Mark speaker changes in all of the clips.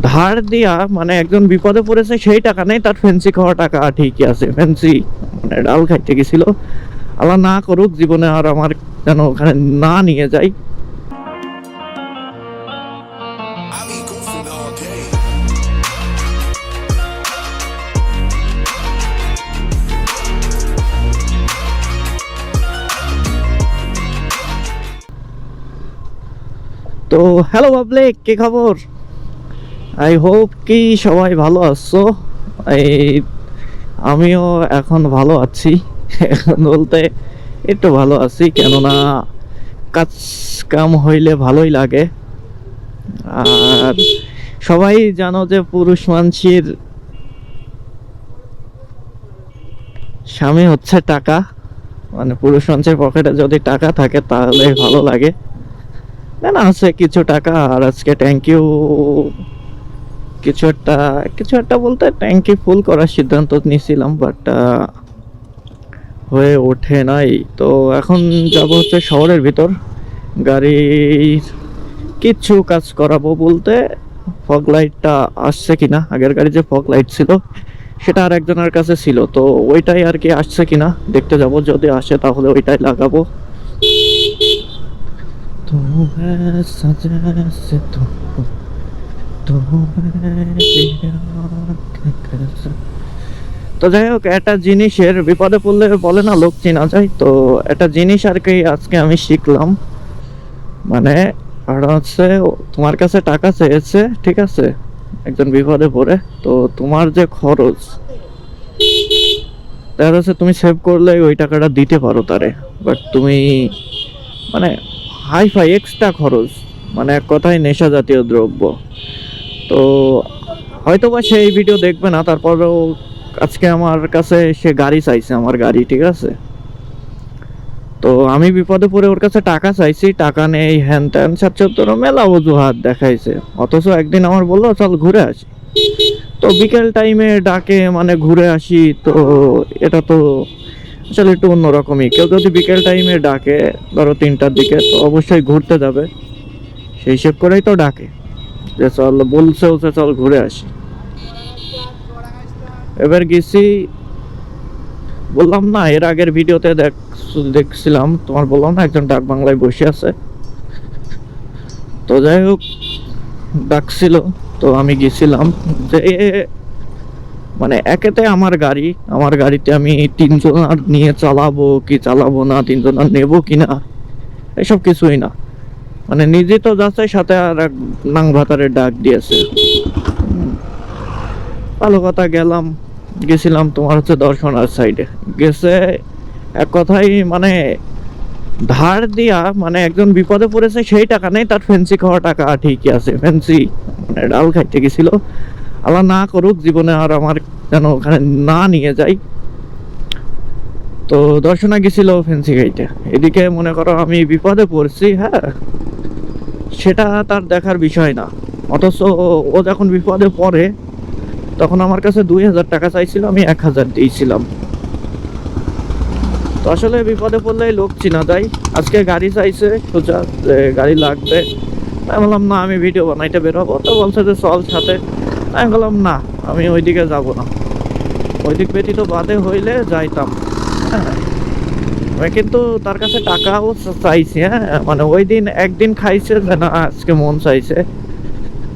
Speaker 1: ধার দিয়া মানে একজন বিপদে পড়েছে সেই টাকা নেই তার ফেন্সি খাওয়া টাকা ঠিকই আছে ফেন্সি মানে ডাল খাইতে গেছিল। আল্লাহ না করুক জীবনে আর আমার যেন ওখানে না নিয়ে যাই. তো হ্যালো পাবলিক কি খবর? আই হোপ কি সবাই ভালো আছো? এই আমিও এখন ভালো আছি। এখন বলতে একটু ভালো আছি, কেননা কাজ কাম হইলে ভালোই লাগে। আর সবাই জানো যে পুরুষ মানুষের স্বামী হচ্ছে টাকা। মানে পুরুষ মানুষের পকেটে যদি টাকা থাকে তাহলে ভালো লাগে। না আছে কিছু টাকা, আর আজকে থ্যাংক ইউ কিছু একটা কিছু একটা বলতে ট্যাঙ্কি ফুল করার সিদ্ধান্ত নিয়েছিলাম বাট হয়ে ওঠে নাই। তো এখন যাব হচ্ছে শহরের ভিতর। গাড়ি কিছু কাজ করাবো বলতে ফগ লাইটটা আসছে কিনা। আগের গাড়ি যে ফগ লাইট ছিল, সেটা আর একজনের কাছে ছিল। তো ওইটাই আর কি আসছে কিনা দেখতে যাব। যদি আসে তাহলে ওইটাই লাগাবো। তো হ্যাঁ, তো যাই হোক, একটা জিনিসের বিপদে পড়লে বলে না, লোক চেনা যায়। তো একটা জিনিস আর কি আজকে আমি শিখলাম। মানে আর হচ্ছে, তোমার কাছে টাকা চেয়েছে, ঠিক আছে? একজন বিপদে পড়ে। তো তোমার যে খরচ, দেখা যাচ্ছে তুমি সেভ করলে ওই টাকাটা দিতে পারো তারে। বাট তুমি মানে হাই ফাই এক্সট্রা খরচ মানে এক কথায় নেশা জাতীয় দ্রব্য। তো হয়তো বা সেই ভিডিও দেখবে না তারপরেও আজকে আমার কাছে সে গাড়ি চাইছে, আমার গাড়ি, ঠিক আছে? তো আমি বিপদে পড়ে ওর কাছে টাকা চাইছি, টাকা নেই, হ্যান ত্যান সাতচত্তর মেলা অজুহাত দেখাইছে। অথচ একদিন আমার বলল, চল ঘুরে আসি। তো বিকেল টাইমে ডাকে মানে ঘুরে আসি। তো এটা তো আসলে একটু অন্যরকমই। কেউ যদি বিকেল টাইমে ডাকে, ধরো তিনটার দিকে, তো অবশ্যই ঘুরতে যাবে। সেই হিসেব করেই তো ডাকে। যে চল বলছে বলছে চল ঘুরে আসি। এবার গেছি, বললাম, না, এর আগের ভিডিওতে দেখ, দেখছিলাম, তোমার বললাম না, একজন ডাক বাংলায় বসে আছে। তো যাই হোক ডাকছিল তো আমি গেছিলাম, যে মানে একেতে আমার গাড়ি, আমার গাড়িতে আমি তিনজন আর নিয়ে চালাবো, কি চালাবো না, তিনজন আর নেব কি না, এসব কিছুই না। মানে নিজে তো যাচ্ছে সাথে আর এক নাং ভাতারের ডাক দিয়েছে। ভালো কথা, গেলাম। গেছিলাম তোমার হচ্ছে দর্শনার সাইডে গেছে, এক কথাই মানে ধার দিয়া মানে একজন বিপদে পড়েছে, সেই টাকা নেই, তার ফেন্সি খাওয়া টাকা ঠিকই আছে। ফেন্সি মানে ডাল খাইতে গেছিল। আল্লাহ না করুক, জীবনে আর আমার যেন ওখানে না নিয়ে যাই। তো দর্শনা গেছিল ফেন্সি খাইতে। এদিকে মনে করো আমি বিপদে পড়ছি হ্যাঁ? সেটা তার দেখার বিষয় না। অথচ ও যখন বিপদে পড়ে, তখন আমার কাছে দুই হাজার টাকা চাইছিল, আমি এক হাজার দিয়েছিলাম। তো আসলে বিপদে পড়লে লোক চিনা যায়। আজকে গাড়ি চাইছে, সোজা যে গাড়ি লাগবে। আমি বললাম, না, আমি ভিডিও বানাইতে বেরোবো। তো বলছে যে, চল সাথে। আমি বললাম, না, আমি ওইদিকে যাব না। ওইদিক ব্যতীত বাদে হইলে যাইতাম। হ্যাঁ। কিন্তু তার কাছে টাকাও চাইছি হ্যাঁ? মানে ওই দিন একদিন খাইছে না আজকে মন চাইছে।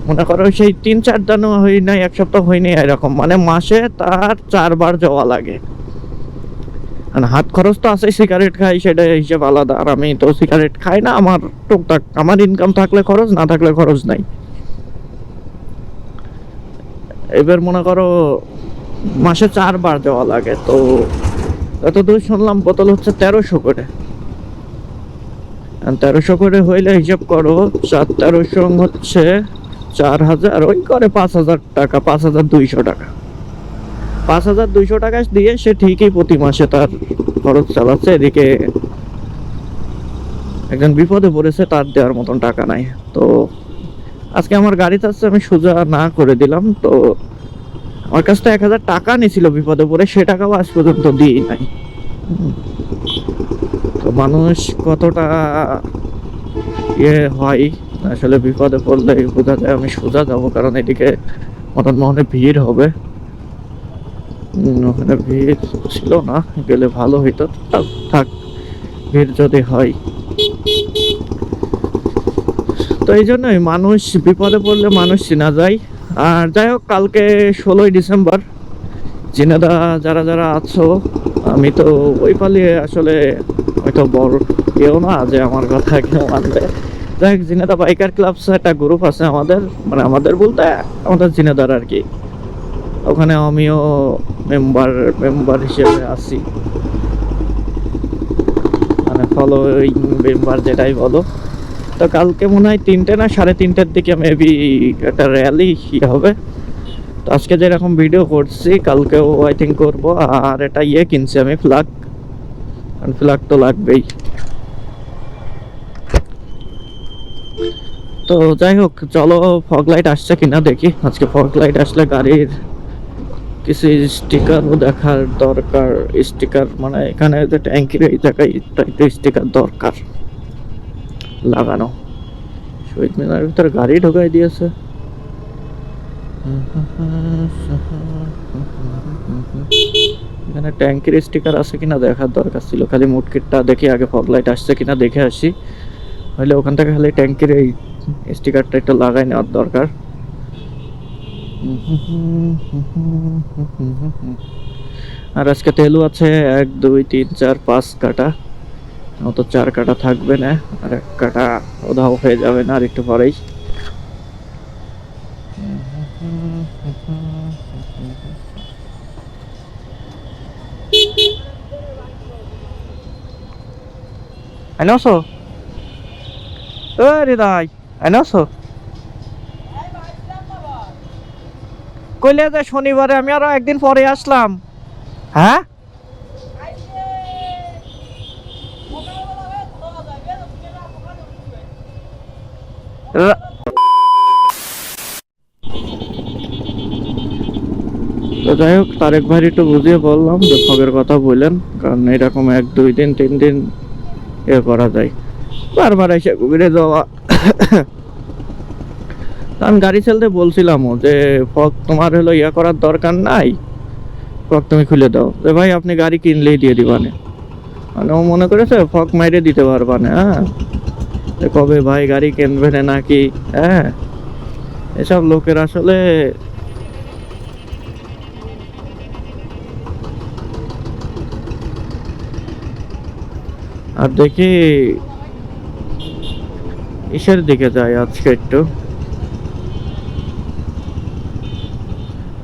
Speaker 1: মনে করো সেই তিন চার দিন হই নাই, এক সপ্তাহ হয়নি এরকম। মানে মাসে তার চারবার যাওয়া লাগে। মানে হাত খরচ তো আছে, সিগারেট খাই সেটা হিসেব আলাদা। আর আমি তো সিগারেট খাই না, আমার টুকটাক, আমার ইনকাম থাকলে খরচ, না থাকলে খরচ নাই। এবার মনে করো মাসে চারবার দেওয়া লাগে, তো যতদূর শুনলাম বোতল হচ্ছে তেরোশো করে। তেরোশো করে হইলে হিসাব করো, চার তেরোশো হচ্ছে চার হাজার, ওই করে পাঁচ হাজার টাকা, পাঁচ হাজার দুইশো টাকা। পাঁচ হাজার দুইশো টাকা দিয়ে সে ঠিকই প্রতি মাসে তার খরচ চালাচ্ছে, এদিকে একজন বিপদে পড়েছে, তার দেওয়ার মতন টাকা নাই। তো আজকে আমার গাড়ি চাচ্ছে আমি সোজা না করে দিলাম, তো আমার কাছ থেকে এক হাজার টাকা নিয়েছিল বিপদে পড়ে, সে টাকাও আজ পর্যন্ত দিই নাই। তো মানুষ কতটা ইয়ে হয়, আসলে বিপদে পড়লে বোঝা যায়, আমি সোজা যাব, কারণ এদিকে মদন মোহনে ভিড় হবে। ওখানে ভিড় ছিল না, গেলে ভালো হইতো। থাক, ভিড় যদি হয়। তো এই জন্যই মানুষ, বিপদে পড়লে মানুষ চেনা যায়। আর যাই হোক, কালকে ষোলোই ডিসেম্বর। জিনেদা, যারা যারা আছো, আমি তো ওই পালিয়ে আসলে হয়তো বড় কেউ না যে আমার কথা কেউ মানবে। যাই হোক, জিনেদা বাইকার ক্লাবস একটা গ্রুপ আছে আমাদের মানে আমাদের বলতে আমাদের জিনেদার আর কি। ওখানে আমিও মেম্বার মেম্বার হিসেবে আছি। মানে ফলোইং মেম্বার যেটাই বলো। তো কালকে মনে হয় তিনটে না, সাড়ে তিনটের দিকে মেবি একটা র্যালি হবে। তো আজকে যেরকম ভিডিও করছি, কালকেও আই থিঙ্ক করব। আর এটা ইয়ে কিনছি আমি ফ্ল্যাগ ফ্ল্যাগ তো লাগবেই। তো যাই হোক, চলো ফগ লাইট আসছে কিনা দেখি। আজকে ফগ লাইট আসলে গাড়ির কিছু স্টিকারও দেখার দরকার। স্টিকার মানে এখানে যে ট্যাঙ্কির এই জায়গায় স্টিকার দরকার। লাগানো। শহীদ মিনার ভিতরে গাড়ি ঢোকাই দিয়েছে। এখানে ট্যাঙ্কির স্টিকার আছে কিনা দেখার দরকার ছিল। খালি মুটকিটটা দেখি আগে ফগ লাইট আসছে কিনা দেখে আসি। হলে ওখান থেকে খালি ট্যাঙ্কির এই স্টিকারটা একটু লাগাই নেওয়ার দরকার। আর আজকে তেলও আছে এক, দুই, তিন, চার, পাঁচ কাটা। তো চার কাটা থাকবে না, আর এক কাটা ওধাও হয়ে যাবে না, আর একটু পরেই। আইনছো কইলে যে শনিবারে আমি আরও একদিন পরে আসলাম। হ্যাঁ? যাই হোক, তারেক ভাই একটু বুঝিয়ে বললাম যে ফগের কথা বললেন, কারণ এরকম এক, দুই দিন, তিন দিন এ করা যায়। বারবার এসে ঘুরে যাওয়া। আমি গাড়ি চালতে বলছিলামও যে, ফগ, তোমার হলো ইয়া করার দরকার নাই। ফগ, তুমি খুলে দাও। যে, ভাই, আপনি গাড়ি কিনলেই দিয়ে দিবানে। মানে ও মনে করেছে, ফগ মাইরে দিতে পারবানে। হ্যাঁ। কবে ভাই গাড়ি কিনবে না নাকি? হ্যাঁ? এসব লোকের আসলে আর দেখি ইসের দিকে যাই আজকে একটু?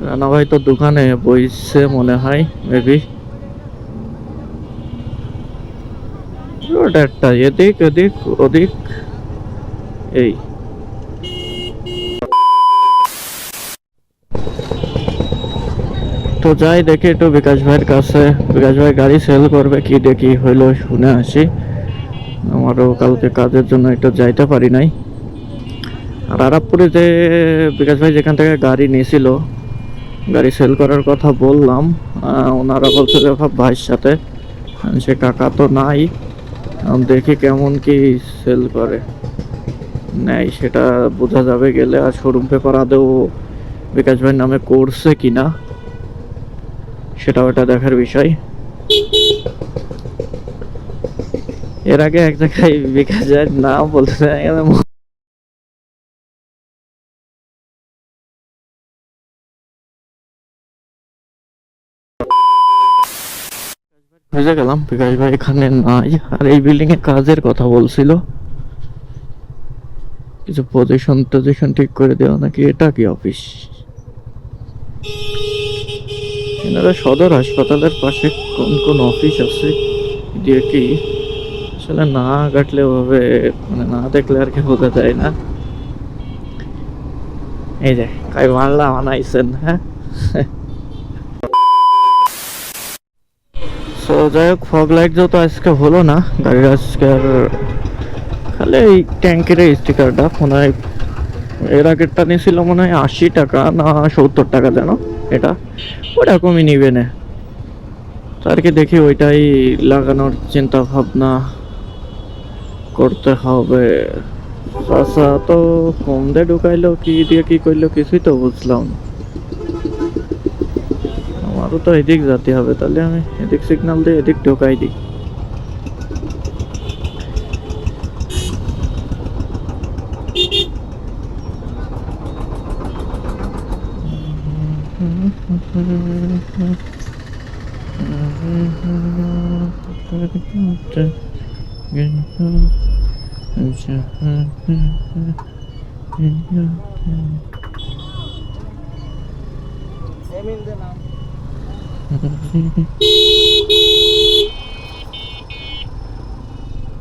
Speaker 1: রানা ভাই তো দোকানে বইছে মনে হয় মেবি ওটা একটা এদিক এদিক ওদিক, এই। তো যাই দেখি একটু বিকাশ ভাইয়ের কাছে। বিকাশ ভাই গাড়ি সেল করবে কি দেখি হইল শুনে আসি। আমারও কালকে কাজের জন্য একটু যাইতে পারি নাই। আর যে বিকাশ ভাই যেখান থেকে গাড়ি নিয়েছিল, গাড়ি সেল করার কথা বললাম ওনারা বলছে যে ভাইয়ের সাথে, সে কাকা তো নাই। দেখি কেমন কি সেল করে। নেয় সেটা বোঝা যাবে গেলে। আর শোরুম পেপার আদেও বিকাশ ভাইয়ের নামে করছে কি না সেটাও ওটা দেখার বিষয়। এর আগে এক জায়গায় বিকাশ ভাইয়ের নাম বলতে বুঝে গেলাম বিকাশ ভাই এখানে নাই। আর এই বিল্ডিং এ কাজের কথা বলছিল। কিছু পজিশন টজিশন ঠিক করে দেওয়া নাকি? এটা কি অফিস এনারা সদর হাসপাতালের পাশে কোন কোন অফিস আছে? দিয়ে কি? আসলে না কাটলে ওভাবে মানে না দেখলে আর কি বোঝা যায় না। এই যে, কাই মারলা আনাইছেন হ্যাঁ? সো যাই হোক ফগ লাইট যেহেতু আজকে হলো না, গাড়ির আজকে আর খালি এই ট্যাঙ্কের এই স্টিকারটা মনে হয় এর আগেরটা নিয়েছিল মনে হয় আশি টাকা না সত্তর টাকা যেন এটা। ওটা কমই নিবে না। তো আর কি দেখি ওইটাই লাগানোর চিন্তা ভাবনা করতে হবে। চাচা তো কম দিয়ে ঢুকাইলো, কি দিয়ে কি করল কিছুই তো বুঝলাম না। আমারও তো এদিক যেতে হবে তাহলে আমি এদিক সিগন্যাল দিয়ে এদিক ঢোকাই দিই।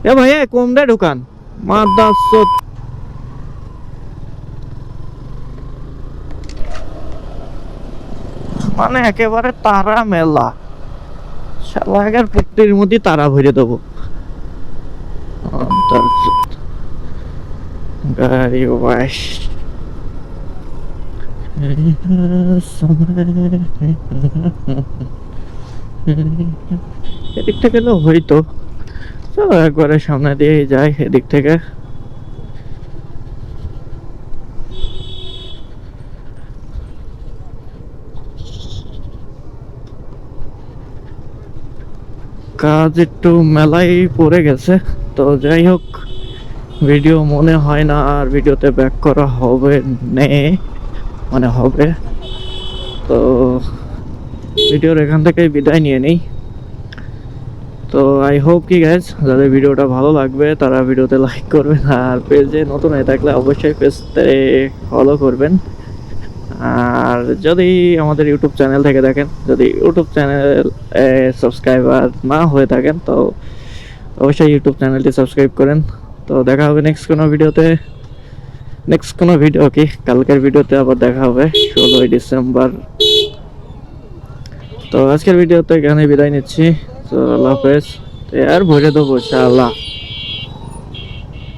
Speaker 1: এ ভাইয়া কম দে ঢুকান। মানে একেবারে তারা মেলা। শালা আগের পুক্তির মধ্যে তারা ভরে দেবো। গাড়ি ওয়াশ এদিক থেকে গেলেও হইতো চলো একবারে সামনে দিয়ে যাই এদিক থেকে। কাজ একটু মেলাই পড়ে গেছে, তো যাই হোক, ভিডিও মনে হয় না আর ভিডিওতে ব্যাক করা হবে নে। মানে হবে। তো ভিডিওর এখান থেকেই বিদায় নিয়ে নেই। তো আই হোপ কি গ্যাস যাদের ভিডিওটা ভালো লাগবে, তারা ভিডিওতে লাইক করবেন আর পেজে নতুন হয়ে থাকলে অবশ্যই পেজতে ফলো করবেন। আর যদি আমাদের ইউটিউব চ্যানেল থেকে দেখেন, যদি ইউটিউব চ্যানেল সাবস্ক্রাইবার না হয়ে থাকেন, তো অবশ্যই ইউটিউব চ্যানেলটি সাবস্ক্রাইব করেন। তো দেখা হবে নেক্সট কোনো ভিডিওতে নেক্সট কোনো ভিডিও কি কালকের ভিডিওতে আবার দেখা হবে, ষোলোই ডিসেম্বর। তো আজকের ভিডিওতে এখানে বিদায় নিচ্ছি, তো আল্লাহ হাফেজ। আর ভরে দেবো, ইনশাআল্লাহ।